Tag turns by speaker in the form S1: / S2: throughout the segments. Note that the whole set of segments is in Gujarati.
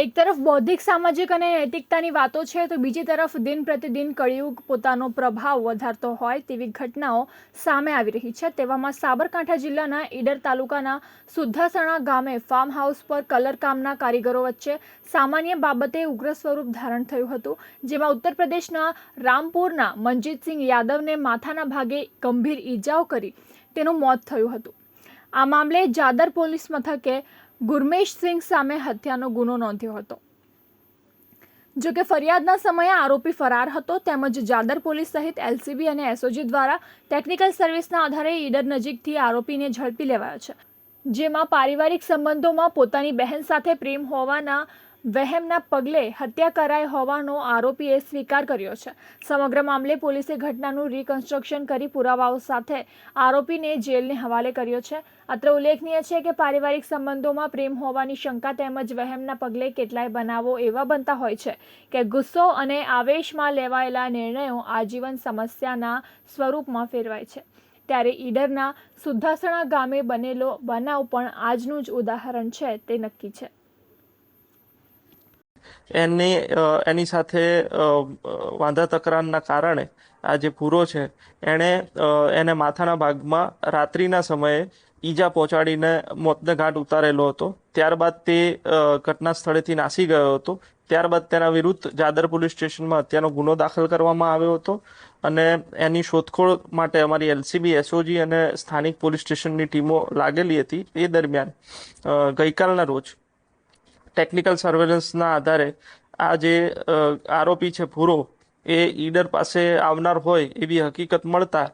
S1: એક તરફ બૌદ્ધિક, સામાજિક અને નૈતિકતાની વાતો છે, તો બીજી તરફ દિન પ્રતિદિન કળિયુગ પોતાનો પ્રભાવ વધારતો હોય તેવી ઘટનાઓ સામે આવી રહી છે. તેવામાં સાબરકાંઠા જિલ્લાના ઈડર તાલુકાના સુદ્ધાસણા ગામે ફાર્મ હાઉસ પર કલરકામના કારીગરો વચ્ચે સામાન્ય બાબતે ઉગ્ર સ્વરૂપ ધારણ થયું હતું, જેમાં ઉત્તર પ્રદેશના રામપુરના મનજીતસિંહ યાદવને માથાના ભાગે ગંભીર ઈજાઓ કરી તેનું મોત થયું હતું. આ મામલે જાદર પોલીસ મથકે ગુરમેશસિંહ સામે હત્યાનો ગુનો નોંધ્યો હતો. જો કે ફરિયાદના સમયે આરોપી ફરાર હતો, તેમજ જાદર પોલીસ સહિત એલસીબી અને એસઓજી દ્વારા ટેકનિકલ સર્વિસના આધારે ઈડર નજીકથી આરોપીને ઝડપી લેવાયો છે, જેમાં પારિવારિક સંબંધોમાં પોતાની બહેન સાથે પ્રેમ હોવાના વહેમના પગલે હત્યા કરાઈ હોવાનો આરોપીએ સ્વીકાર કર્યો છે. સમગ્ર મામલે પોલીસે ઘટનાનું રિકન્સ્ટ્રક્શન કરી પુરાવાઓ સાથે આરોપીને જેલને હવાલે કર્યો છે. અત્રે ઉલ્લેખનીય છે કે પારિવારિક સંબંધોમાં પ્રેમ હોવાની શંકા તેમજ વહેમના પગલે કેટલાય બનાવો એવા બનતા હોય છે કે ગુસ્સો અને આવેશમાં લેવાયેલા નિર્ણયો આજીવન સમસ્યાના સ્વરૂપમાં ફેરવાય છે. ત્યારે ઈડરના સુદ્ધાસણા ગામે બનેલો બનાવ પણ આજનું જ ઉદાહરણ છે, તે નક્કી છે.
S2: એની એની સાથે વાંધા તકરારના કારણે આ જે પૂરો છે, એણે એને માથાના ભાગમાં રાત્રિના સમયે ઈજા પહોંચાડીને મોતને ઘાટ ઉતારેલો હતો. ત્યારબાદ તે ઘટના સ્થળેથી નાસી ગયો હતો. ત્યારબાદ તેના વિરુદ્ધ જાદર પોલીસ સ્ટેશનમાં હત્યાનો ગુનો દાખલ કરવામાં આવ્યો હતો અને એની શોધખોળ માટે અમારી એલસીબી, એસઓજી અને સ્થાનિક પોલીસ સ્ટેશનની ટીમો લાગેલી હતી. એ દરમિયાન ગઈકાલના રોજ ટેકનિકલ સર્વેલન્સના આધારે આ જે આરોપી છે ભૂરો, એ ઈડર પાસે આવનાર હોય એવી હકીકત મળતા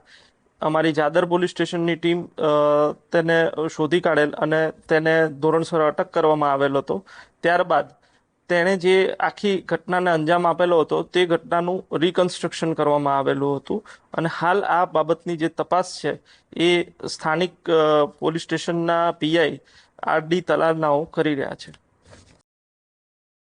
S2: અમારી જાદર પોલીસ સ્ટેશનની ટીમ તેને શોધી કાઢેલ અને તેને ધોરણસર અટક કરવામાં આવેલ હતો. ત્યારબાદ તેણે જે આખી ઘટનાને અંજામ આપેલો હતો તે ઘટનાનું રિકન્સ્ટ્રક્શન કરવામાં આવેલું હતું અને હાલ આ બાબતની જે તપાસ છે એ સ્થાનિક પોલીસ સ્ટેશનના પીઆઈ આર ડી તલાલનાઓ કરી રહ્યા છે.